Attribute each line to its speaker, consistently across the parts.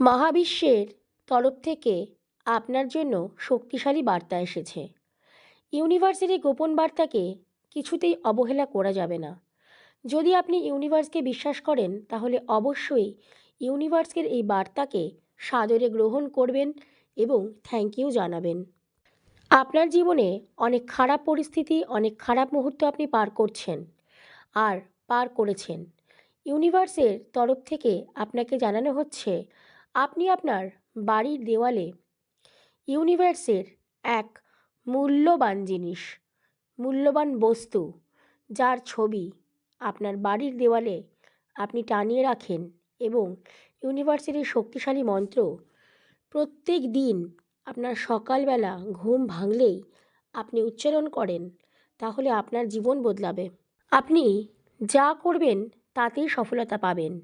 Speaker 1: মহাবিশ্বের তরফ থেকে আপনার জন্য শক্তিশালী বার্তা এসেছে। ইউনিভার্সের এই গোপন বার্তাকে কিছুতেই অবহেলা করা যাবে না। যদি আপনি ইউনিভার্সকে বিশ্বাস করেন, তাহলে অবশ্যই ইউনিভার্সের এই বার্তাকে সাদরে গ্রহণ করবেন এবং থ্যাংক ইউ জানাবেন। আপনার জীবনে অনেক খারাপ পরিস্থিতি, অনেক খারাপ মুহূর্ত আপনি পার করছেন আর পার করেছেন। ইউনিভার্সের তরফ থেকে আপনাকে জানানো হচ্ছে আপনি আপনার বাড়ির দেওয়ালে ইউনিভার্সের এক মূল্যবান জিনিস, মূল্যবান বস্তু, যার ছবি আপনার বাড়ির দেওয়ালে আপনি টানিয়ে রাখেন এবং ইউনিভার্সের এই শক্তিশালী মন্ত্র প্রত্যেক দিন আপনার সকালবেলা ঘুম ভাঙলেই আপনি উচ্চারণ করেন, তাহলে আপনার জীবন বদলাবে। আপনি যা করবেন তাতেই সফলতা পাবেন।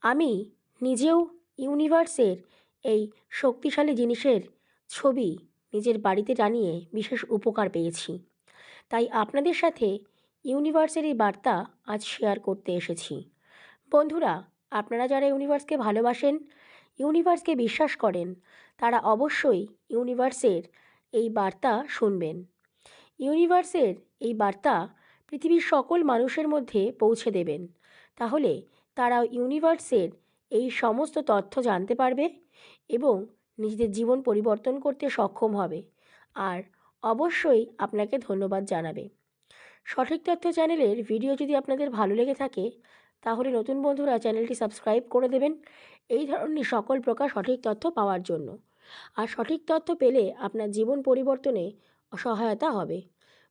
Speaker 1: আমি নিজেও ইউনিভার্সের এই শক্তিশালী জিনিসের ছবি নিজের বাড়িতে টানিয়ে বিশেষ উপকার পেয়েছি। তাই আপনাদের সাথে ইউনিভার্সের এই বার্তা আজ শেয়ার করতে এসেছি। বন্ধুরা, আপনারা যারা ইউনিভার্সকে ভালোবাসেন, ইউনিভার্সকে বিশ্বাস করেন, তারা অবশ্যই ইউনিভার্সের এই বার্তা শুনবেন। ইউনিভার্সের এই বার্তা পৃথিবীর সকল মানুষের মধ্যে পৌঁছে দেবেন। তাহলে তারা ইউনিভার্সের এই সমস্ত তথ্য জানতে পারবে এবং নিজেদের জীবন পরিবর্তন করতে সক্ষম হবে। আর অবশ্যই আপনাকে ধন্যবাদ জানাবে। সঠিক তথ্য চ্যানেলের ভিডিও যদি আপনাদের ভালো লেগে থাকে, তাহলে নতুন বন্ধুরা চ্যানেলটি সাবস্ক্রাইব করে দেবেন এই ধরনের সকল প্রকার সঠিক তথ্য পাওয়ার জন্য। আর সঠিক তথ্য পেলে আপনার জীবন পরিবর্তনে সহায়তা হবে।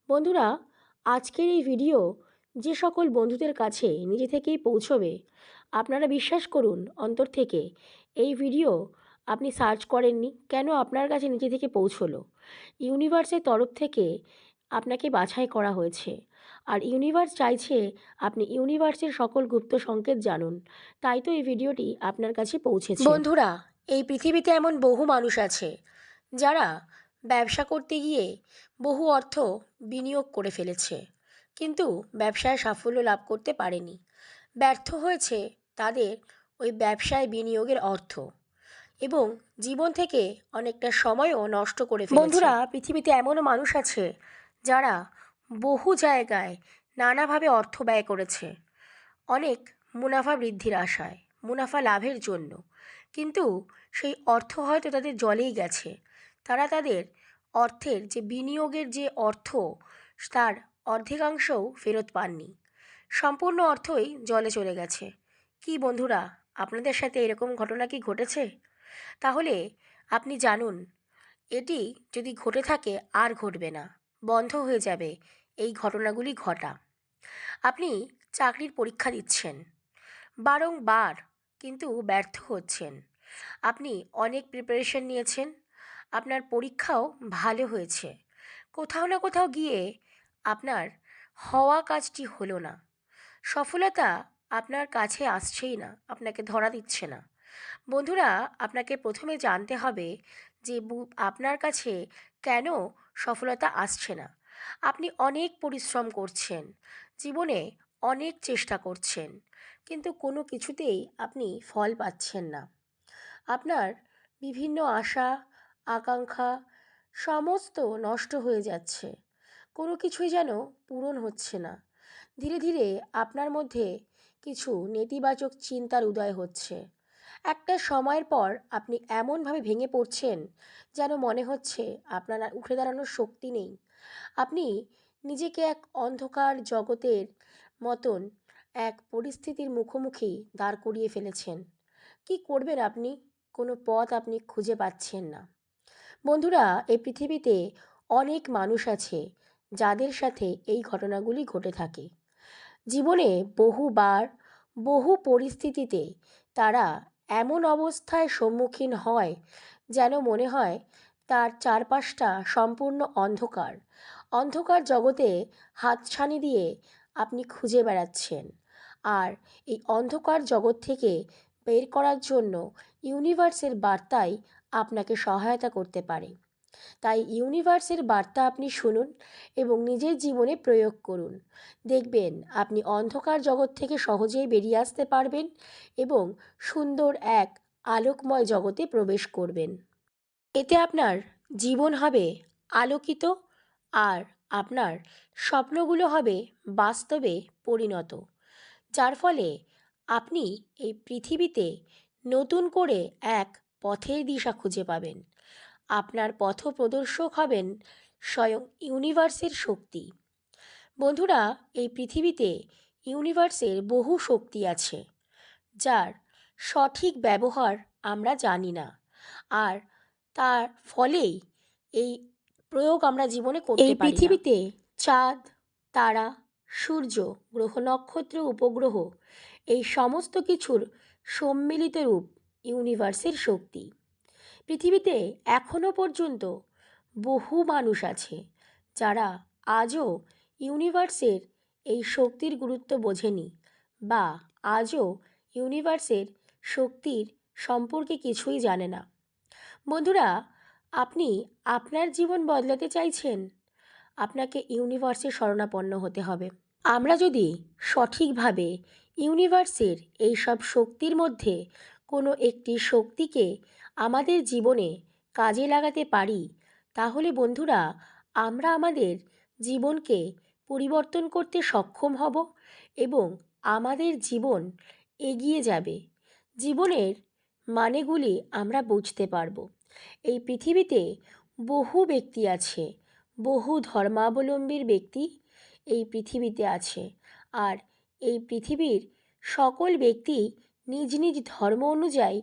Speaker 1: বন্ধুরা, আজকের এই ভিডিও যে সকল বন্ধুদের কাছে নিজে থেকেই পৌঁছবে আপনারা বিশ্বাস করুন অন্তর থেকে, এই ভিডিও আপনি সার্চ করেননি, কেন আপনার কাছে নিজে থেকে পৌঁছলো? ইউনিভার্সের তরফ থেকে আপনাকে বাছাই করা হয়েছে। আর ইউনিভার্স চাইছে আপনি ইউনিভার্সের সকল গুপ্ত সংকেত জানুন, তাই তো এই ভিডিওটি আপনার কাছে পৌঁছেছে। বন্ধুরা, এই পৃথিবীতে এমন বহু মানুষ আছে, যারা ব্যবসা করতে গিয়ে বহু অর্থ বিনিয়োগ করে ফেলেছে, কিন্তু ব্যবসায় সাফল্য লাভ করতে পারেনি। ব্যর্থ হয়েছে তাদের ওই ব্যবসায় বিনিয়োগের অর্থ এবং জীবন থেকে অনেকটা সময়ও নষ্ট করে বন্ধুরা, পৃথিবীতে এমনও মানুষ আছে যারা বহু জায়গায় নানাভাবে অর্থ ব্যয় করেছে। অনেক মুনাফা বৃদ্ধির আশায়, মুনাফা লাভের জন্য। কিন্তু সেই অর্থ হয়তো তাদের জলেই গেছে। তারা তাদের অর্থের যে বিনিয়োগের যে অর্থ, তার অর্ধেকাংশও ফেরত পাননি। সম্পূর্ণ অর্থই জলে চলে গেছে। কি বন্ধুরা, আপনাদের সাথে এরকম ঘটনা কি ঘটেছে? তাহলে আপনি জানুন, এটি যদি ঘটে থাকে আর ঘটবে না, বন্ধ হয়ে যাবে এই ঘটনাগুলি ঘটা। আপনি চাকরির পরীক্ষা দিচ্ছেন, বারংবার কিন্তু ব্যর্থ হচ্ছেন। আপনি অনেক প্রিপারেশন নিয়েছেন, আপনার পরীক্ষাও ভালো হয়েছে। কোথাও না কোথাও গিয়ে আপনার হওয়া কাজটি হলো না। সফলতা আপনার কাছে আসছেই না, আপনাকে ধরা দিচ্ছে না। বন্ধুরা, আপনাকে প্রথমে জানতে হবে যে আপনার কাছে কেন সফলতা আসছে না। আপনি অনেক পরিশ্রম করছেন, জীবনে অনেক চেষ্টা করছেন, কিন্তু কোনো কিছুতেই আপনি ফল পাচ্ছেন না। আপনার বিভিন্ন আশা, আকাঙ্ক্ষা সমস্ত নষ্ট হয়ে যাচ্ছে। কোনো কিছুই যেন পূরণ হচ্ছে না। ধীরে ধীরে আপনার মধ্যে কিছু নেতিবাচক চিন্তার উদয় হচ্ছে। একটা সময়ের পর আপনি এমনভাবে ভেঙে পড়ছেন যেন মনে হচ্ছে আপনার আর উঠে দাঁড়ানোর শক্তি নেই। আপনি নিজেকে এক অন্ধকার জগতের মতন এক পরিস্থিতির মুখোমুখি দাঁড় করিয়ে ফেলেছেন। কি করবেন আপনি? কোনো পথ আপনি খুঁজে পাচ্ছেন না। বন্ধুরা, এই পৃথিবীতে অনেক মানুষ আছে যাদের সাথে এই ঘটনাগুলি ঘটে থাকে। জীবনে বহুবার, বহু পরিস্থিতিতে তারা এমন অবস্থায় সম্মুখীন হয় যেন মনে হয় তার চারপাশটা সম্পূর্ণ অন্ধকার। অন্ধকার জগতে হাতছানি দিয়ে আপনি খুঁজে বেড়াচ্ছেন। আর এই অন্ধকার জগৎ থেকে বের করার জন্য ইউনিভার্সের বার্তাই আপনাকে সহায়তা করতে পারে। তাই ইউনিভার্সের বার্তা আপনি শুনুন এবং নিজের জীবনে প্রয়োগ করুন। দেখবেন আপনি অন্ধকার জগৎ থেকে সহজেই বেরিয়ে আসতে পারবেন এবং সুন্দর এক আলোকময় জগতে প্রবেশ করবেন। এতে আপনার জীবন হবে আলোকিত আর আপনার স্বপ্নগুলো হবে বাস্তবে পরিণত, যার ফলে আপনি এই পৃথিবীতে নতুন করে এক পথের দিশা খুঁজে পাবেন। আপনার পথ প্রদর্শক হবেন স্বয়ং ইউনিভার্সের শক্তি। বন্ধুরা এই পৃথিবীতে ইউনিভার্সের বহু শক্তি আছে যার সঠিক ব্যবহার আমরা জানি না আর তার ফলেই এই প্রয়োগ আমরা জীবনে করতে
Speaker 2: এই
Speaker 1: পারি
Speaker 2: পৃথিবীতে
Speaker 1: চাঁদ তারা সূর্য গ্রহ নক্ষত্র উপগ্রহ এই সমস্ত কিছুর সম্মিলিত রূপ ইউনিভার্সের শক্তি। পৃথিবীতে এখনও পর্যন্ত বহু মানুষ আছে যারা আজও ইউনিভার্সের এই শক্তির গুরুত্ব বোঝেনি বা আজও ইউনিভার্সের শক্তির সম্পর্কে কিছুই জানে না। বন্ধুরা, আপনি আপনার জীবন বদলাতে চাইছেন? আপনাকে ইউনিভার্সের শরণাপন্ন হতে হবে। আমরা যদি সঠিকভাবে ইউনিভার্সের এই সব শক্তির মধ্যে কোনো একটি শক্তিকে আমাদের জীবনে কাজে লাগাতে পারি, তাহলে বন্ধুরা, আমরা আমাদের জীবনকে পরিবর্তন করতে সক্ষম হব এবং আমাদের জীবন এগিয়ে যাবে। জীবনের মানেগুলি আমরা বুঝতে পারব। এই পৃথিবীতে বহু ব্যক্তি আছে, বহু ধর্মাবলম্বীর ব্যক্তি এই পৃথিবীতে আছে আর এই পৃথিবীর সকল ব্যক্তি নিজ নিজ ধর্ম অনুযায়ী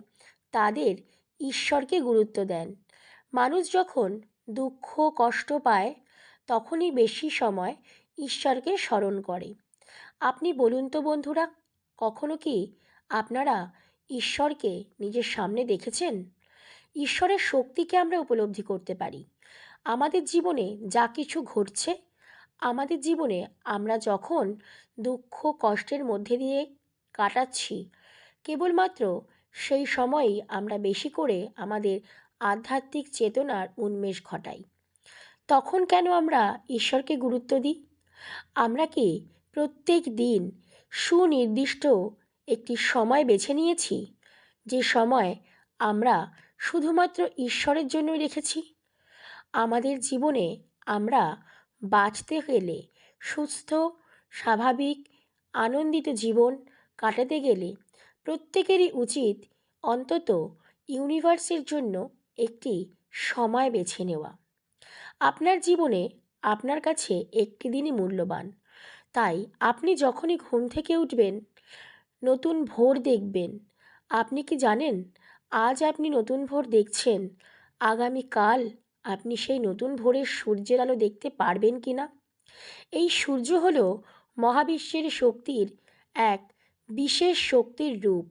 Speaker 1: তাদের ঈশ্বরকে গুরুত্ব দেন। মানুষ যখন দুঃখ, কষ্ট পায়, তখনই বেশি সময় ঈশ্বরকে স্মরণ করে। আপনি বলুন তো বন্ধুরা, কখনো কি আপনারা ঈশ্বরকে নিজের সামনে দেখেছেন? ঈশ্বরের শক্তিকে আমরা উপলব্ধি করতে পারি। আমাদের জীবনে যা কিছু ঘটছে, আমাদের জীবনে আমরা যখন দুঃখ, কষ্টের মধ্যে দিয়ে কাটাচ্ছি, কেবলমাত্র সেই সময়ই আমরা বেশি করে আমাদের আধ্যাত্মিক চেতনার উন্মেষ ঘটাই। তখন কেন আমরা ঈশ্বরকে গুরুত্ব দিই? আমরা কি প্রত্যেক দিন সুনির্দিষ্ট একটি সময় বেছে নিয়েছি, যে সময় আমরা শুধুমাত্র ঈশ্বরের জন্য রেখেছি? আমাদের জীবনে আমরা বাঁচতে গেলে সুস্থ, স্বাভাবিক, আনন্দিত জীবন কাটাতে গেলে প্রত্যেকেরই উচিত অন্তত ইউনিভার্সের জন্য একটি সময় বেছে নেওয়া। আপনার জীবনে আপনার কাছে একটি দিনই মূল্যবান। তাই আপনি যখনই ঘুম থেকে উঠবেন, নতুন ভোর দেখবেন। আপনি কি জানেন, আজ আপনি নতুন ভোর দেখছেন? আগামীকাল আপনি সেই নতুন ভোরের সূর্যের আলো দেখতে পারবেন কি না এই সূর্য হলো মহাবিশ্বের শক্তির এক বিশেষ শক্তির রূপ।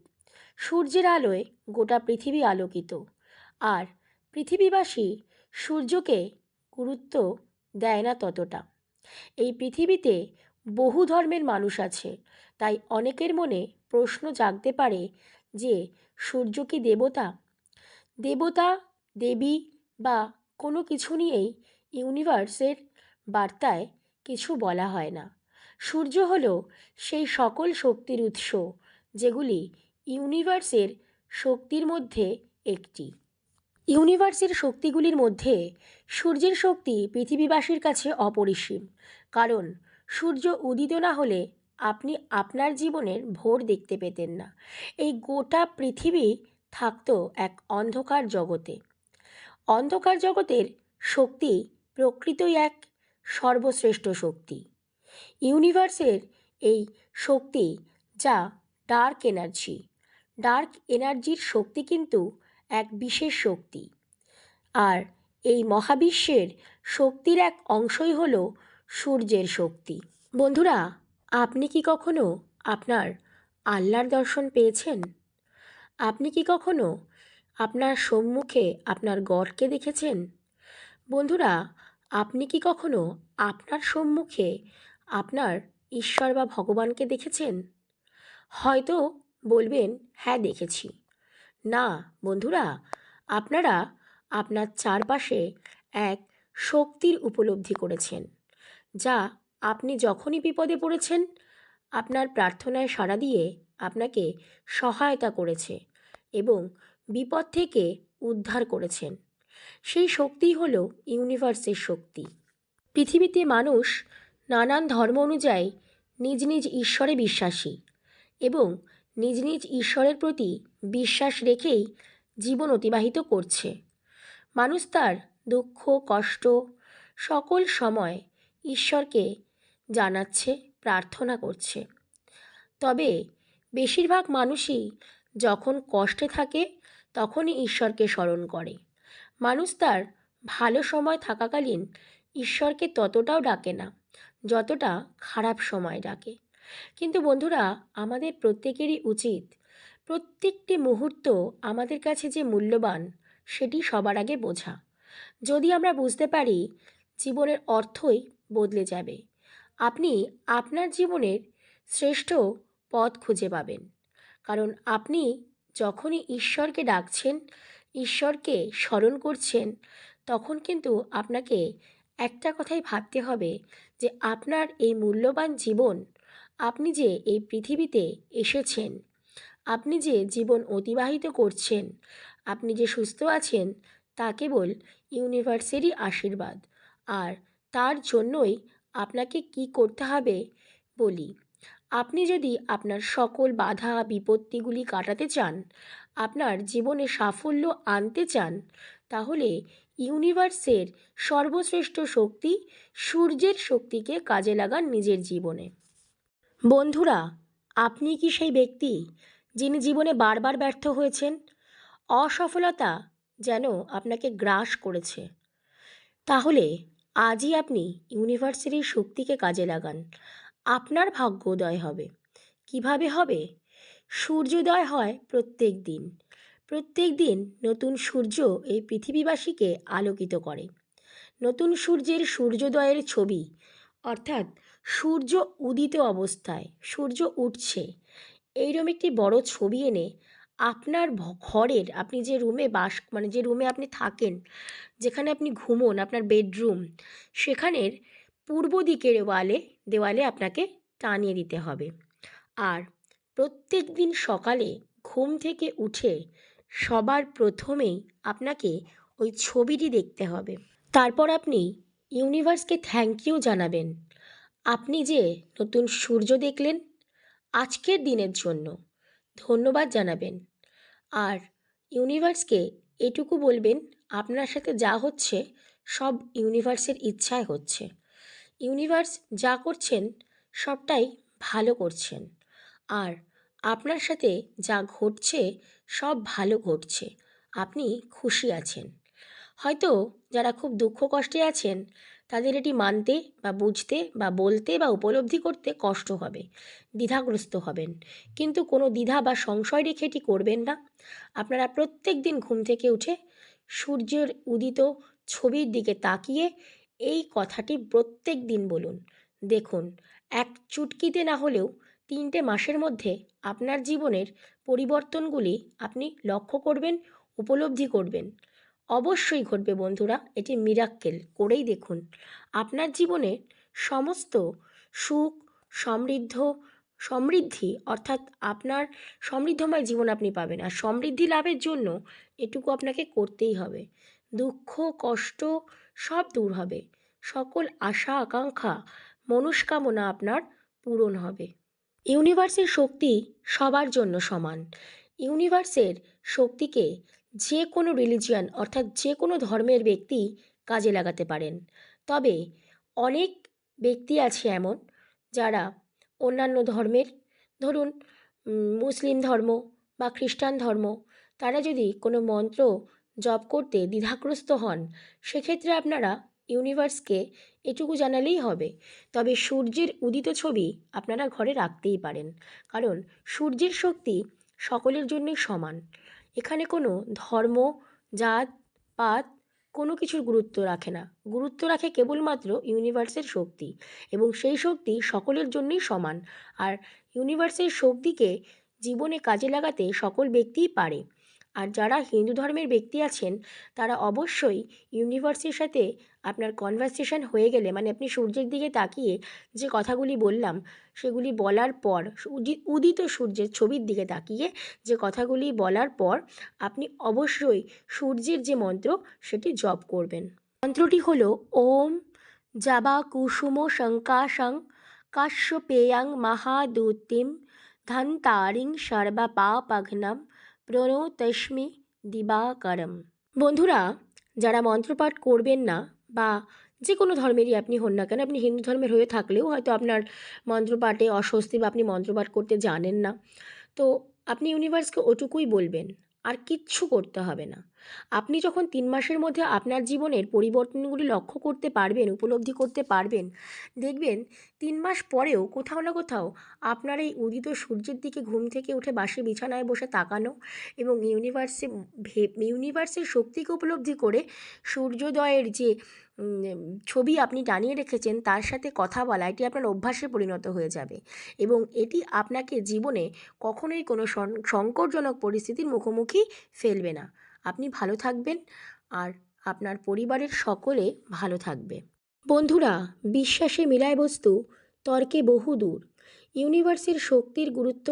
Speaker 1: সূর্যের আলোয় গোটা পৃথিবী আলোকিত। আর পৃথিবীবাসী সূর্যকে গুরুত্ব দেয় না ততটা। এই পৃথিবীতে বহু ধর্মের মানুষ আছে। তাই অনেকের মনে প্রশ্ন জাগতে পারে যে, সূর্য কি দেবতা? দেবতা, দেবী বা কোনো কিছু নিয়েই ইউনিভার্সের বার্তায় কিছু বলা হয় না। সূর্য হল সেই সকল শক্তির উৎস, যেগুলি ইউনিভার্সের শক্তির মধ্যে একটি। ইউনিভার্সের শক্তিগুলির মধ্যে সূর্যের শক্তি পৃথিবীবাসীর কাছে অপরিসীম, কারণ সূর্য উদিত না হলে আপনি আপনার জীবনের ভোর দেখতে পেতেন না। এই গোটা পৃথিবী থাকত এক অন্ধকার জগতে। অন্ধকার জগতের শক্তি প্রকৃতই এক সর্বশ্রেষ্ঠ শক্তি। ইউনিভার্সের এই শক্তি যা ডার্ক এনার্জি। ডার্ক এনার্জির শক্তি কিন্তু এক বিশেষ শক্তি। আর এই মহাবিশ্বের শক্তির এক অংশই হল সূর্যের শক্তি। বন্ধুরা, আপনি কি কখনো আপনার আল্লাহর দর্শন পেয়েছেন? আপনি কি কখনো আপনার সম্মুখে আপনার গড়কে দেখেছেন? বন্ধুরা, আপনি কি কখনো আপনার সম্মুখে আপনার ঈশ্বর বা ভগবানকে দেখেছেন? হয়তো বলবেন হ্যাঁ দেখেছি। না, বন্ধুরা, আপনারা আপনার চারপাশে এক শক্তির উপলব্ধি করেছেন, যা আপনি যখনই বিপদে পড়েছেন, আপনার প্রার্থনায় সাড়া দিয়ে আপনাকে সহায়তা করেছে এবং বিপদ থেকে উদ্ধার করেছেন। সেই শক্তিই হলো ইউনিভার্সের শক্তি। পৃথিবীতে মানুষ নানান ধর্ম অনুযায়ী নিজ নিজ ঈশ্বরে বিশ্বাসী এবং নিজ নিজ ঈশ্বরের প্রতি বিশ্বাস রেখেই জীবন অতিবাহিত করছে। মানুষ তার দুঃখ, কষ্ট, সকল সময় ঈশ্বরকে জানাচ্ছে, প্রার্থনা করছে। তবে বেশিরভাগ মানুষই যখন কষ্টে থাকে, তখনই ঈশ্বরকে স্মরণ করে। মানুষ তার ভালো সময় থাকাকালীন ঈশ্বরকে ততটাও ডাকে না। যতটা খারাপ সময় ডাকে। কিন্তু বন্ধুরা, আমাদের প্রত্যেকেরই উচিত প্রত্যেকটি মুহূর্ত আমাদের কাছে যে মূল্যবান, সেটি সবার আগে বোঝা। যদি আমরা বুঝতে পারি জীবনের অর্থই বদলে যাবে, আপনি আপনার জীবনের শ্রেষ্ঠ পথ খুঁজে পাবেন। কারণ আপনি যখনই ঈশ্বরকে ডাকছেন, ঈশ্বরকে স্মরণ করছেন, তখন কিন্তু আপনাকে একটা কথাই ভাবতে হবে যে আপনার এই মূল্যবান জীবন, আপনি যে এই পৃথিবীতে এসেছেন, আপনি যে জীবন অতিবাহিত করছেন, আপনি যে সুস্থ আছেন, তা কেবল ইউনিভার্সেরই আশীর্বাদ। আর তার জন্যই আপনাকে কি করতে হবে বলি, আপনি যদি আপনার সকল বাধা, বিপত্তিগুলি কাটাতে চান, আপনার জীবনে সাফল্য আনতে চান, তাহলে ইউনিভার্সের সর্বশ্রেষ্ঠ শক্তি সূর্যের শক্তিকে কাজে লাগান নিজের জীবনে। বন্ধুরা, আপনি কি সেই ব্যক্তি যিনি জীবনে বারবার ব্যর্থ হয়েছেন? অসফলতা যেন আপনাকে গ্রাস করেছে। তাহলে আজই আপনি ইউনিভার্সের এই শক্তিকে কাজে লাগান। আপনার ভাগ্যোদয় হবে। কীভাবে হবে? সূর্যোদয় হয় প্রত্যেক দিন। প্রত্যেক দিন নতুন সূর্য এই পৃথিবীবাসীকে আলোকিত করে। নতুন সূর্যের সূর্যোদয়ের ছবি, অর্থাৎ সূর্য উদিত অবস্থায়, সূর্য উঠছে। এইরকম একটি বড় ছবি এনে আপনার ঘরের আপনি যে রুমে বাস মানে যে রুমে আপনি থাকেন, যেখানে আপনি ঘুমোন, আপনার বেডরুম সেখানের পূর্ব দিকের ওয়ালে, দেওয়ালে আপনাকে টানিয়ে দিতে হবে। আর প্রত্যেক দিন সকালে ঘুম থেকে উঠে সবার প্রথমেই আপনাকে ওই ছবিটি দেখতে হবে। তারপর আপনি ইউনিভার্সকে থ্যাংক ইউ জানাবেন। আপনি যে নতুন সূর্য দেখলেন, আজকের দিনের জন্য ধন্যবাদ জানাবেন। আর ইউনিভার্সকে এটুকু বলবেন, আপনার সাথে যা হচ্ছে সব ইউনিভার্সের ইচ্ছায় হচ্ছে। ইউনিভার্স যা করছেন, সবটাই ভালো করছেন। আর আপনার সাথে যা ঘটছে, সব ভালো ঘটছে। আপনি খুশি আছেন। হয়তো যারা খুব দুঃখ কষ্টে আছেন, তাদের এটি মানতে বা বুঝতে বা বলতে বা উপলব্ধি করতে কষ্ট হবে, দ্বিধাগ্রস্ত হবেন। কিন্তু কোনো দ্বিধা বা সংশয় রেখে এটি করবেন না। আপনারা প্রত্যেক দিন ঘুম থেকে উঠে সূর্যের উদিত ছবির দিকে তাকিয়ে এই কথাটি প্রত্যেক দিন বলুন। দেখুন, এক চুটকিতে না হলেও তিনটে মাসের মধ্যে আপনার জীবনের পরিবর্তনগুলি আপনি লক্ষ্য করবেন, উপলব্ধি করবেন। অবশ্যই ঘটবে বন্ধুরা, এটি মিরাক্কেল করেই দেখুন। আপনার জীবনে সমস্ত সুখ, সমৃদ্ধ, সমৃদ্ধি, অর্থাৎ আপনার সমৃদ্ধময় জীবন আপনি পাবেন। আর সমৃদ্ধি লাভের জন্য এটুকু আপনাকে করতেই হবে। দুঃখ, কষ্ট সব দূর হবে। সকল আশা, আকাঙ্ক্ষা, মনস্কামনা আপনার পূরণ হবে। ইউনিভার্সের শক্তি সবার জন্য সমান। ইউনিভার্সের শক্তিকে যে কোনো রিলিজিয়ান অর্থাৎ যে কোনো ধর্মের ব্যক্তি কাজে লাগাতে পারেন। তবে অনেক ব্যক্তি আছে এমন যারা অন্যান্য ধর্মের, ধরুন মুসলিম ধর্ম বা খ্রিস্টান ধর্ম, তারা যদি কোনো মন্ত্র জপ করতে দ্বিধাগ্রস্ত হন, সেক্ষেত্রে আপনারা ইউনিভার্সকে এটুকু জানালেই হবে। তবে সূর্যের উদিত ছবি আপনারা ঘরে রাখতেই পারেন। কারণ সূর্যের শক্তি সকলের জন্যই সমান। এখানে কোনো ধর্ম, জাত, পাত কোনো কিছুর গুরুত্ব রাখে না। গুরুত্ব রাখে কেবলমাত্র ইউনিভার্সের শক্তি এবং সেই শক্তি সকলের জন্যই সমান। আর ইউনিভার্সের শক্তিকে জীবনে কাজে লাগাতে সকল ব্যক্তিই পারে। আর যারা হিন্দু ধর্মের ব্যক্তি আছেন, তারা অবশ্যই ইউনিভার্সের সাথে আপনার কনভারসেশন হয়ে গেলে মানে আপনি সূর্যের দিকে তাকিয়ে যে কথাগুলি বললাম, সেগুলি বলার পর, উদি- উদিত সূর্যের ছবির দিকে তাকিয়ে যে কথাগুলি বলার পর, আপনি অবশ্যই সূর্যের যে মন্ত্র, সেটি জপ করবেন। মন্ত্রটি হলো, ওম জাবা কুসুম শঙ্কাশং কাশ্যপেয়াং মহাদূতিম ধন্তারিং সর্বপাপঘ্নম প্রণতস্মি দিবাকারম। বন্ধুরা, যারা মন্ত্রপাঠ করবেন না বা যে কোনো ধর্মেরই আপনি হন না কেন, আপনি হিন্দু ধর্মের হয়ে থাকলেও হয়তো আপনার মন্ত্রপাঠে অস্বস্তি বা আপনি মন্ত্রপাঠ করতে জানেন না। তো আপনি ইউনিভার্সকে ওটুকুই বলবেন, আর কিচ্ছু করতে হবে না। আপনি যখন তিন মাসের মধ্যে আপনার জীবনের পরিবর্তনগুলি লক্ষ্য করতে পারবেন, উপলব্ধি করতে পারবেন, দেখবেন তিন মাস পরেও কোথাও না কোথাও আপনার এই উদিত সূর্যের দিকে ঘুম থেকে উঠে বাসে বিছানায় বসে তাকানো এবং ইউনিভার্সে ভে ইউনিভার্সের শক্তিকে উপলব্ধি করে সূর্যোদয়ের যে ছবি আপনি টানিয়ে রেখেছেন, তার সাথে কথা বলা, এটি আপনার অভ্যাসে পরিণত হয়ে যাবে এবং এটি আপনাকে জীবনে কখনোই কোনো সংকটজনক পরিস্থিতির মুখোমুখি ফেলবে না। আপনি ভালো থাকবেন আর আপনার পরিবারের সকলে ভালো থাকবে। বন্ধুরা, বিশ্বাসে মিলায় বস্তু, তর্কে বহু দূর। ইউনিভার্সের শক্তির গুরুত্ব,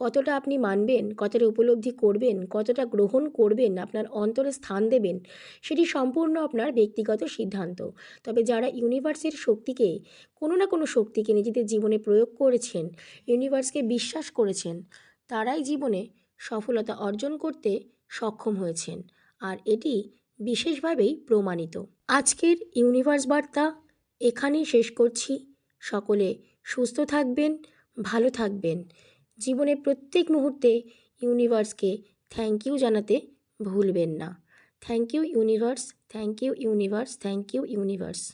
Speaker 1: কতটা আপনি মানবেন, কতটা উপলব্ধি করবেন, কতটা গ্রহণ করবেন, আপনার অন্তরে স্থান দেবেন, সেটি সম্পূর্ণ আপনার ব্যক্তিগত সিদ্ধান্ত। তবে যারা ইউনিভার্সের শক্তিকে, কোনো না কোনো শক্তিকে নিজেদের জীবনে প্রয়োগ করেছেন, ইউনিভার্সকে বিশ্বাস করেছেন, তারাই জীবনে সফলতা অর্জন করতে সক্ষম হয়েছেন, আর এটি বিশেষভাবেই প্রমাণিত। আজকের ইউনিভার্স বার্তা এখানেই শেষ করছি। সকলে সুস্থ থাকবেন, ভালো থাকবেন। জীবনে প্রত্যেক মুহূর্তে ইউনিভার্সকে থ্যাংক ইউ জানাতে ভুলবেন না। Thank you universe, thank you universe, thank you universe.